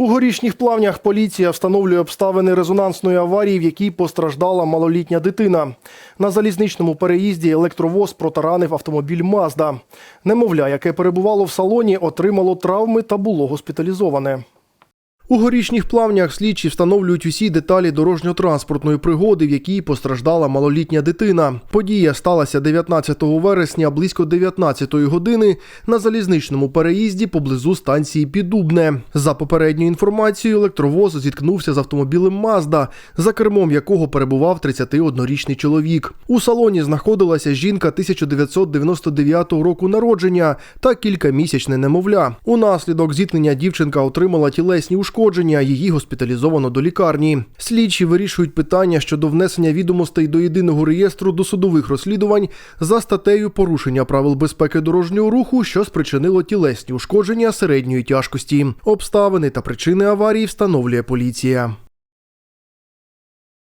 У горішніх плавнях поліція встановлює обставини резонансної аварії, в якій постраждала малолітня дитина. На залізничному переїзді електровоз протаранив автомобіль Мазда. Немовля, яке перебувало в салоні, отримало травми та було госпіталізоване. У горішніх плавнях слідчі встановлюють усі деталі дорожньо-транспортної пригоди, в якій постраждала малолітня дитина. Подія сталася 19 вересня близько 19 години на залізничному переїзді поблизу станції Підубне. За попередньою інформацією, електровоз зіткнувся з автомобілем Мазда, за кермом якого перебував 31-річний чоловік. У салоні знаходилася жінка 1999 року народження та кількамісячне немовля. Унаслідок зіткнення дівчинка отримала тілесні ушкодження, її госпіталізовано до лікарні. Слідчі вирішують питання щодо внесення відомостей до єдиного реєстру досудових розслідувань за статтею порушення правил безпеки дорожнього руху, що спричинило тілесні ушкодження середньої тяжкості. Обставини та причини аварії встановлює поліція.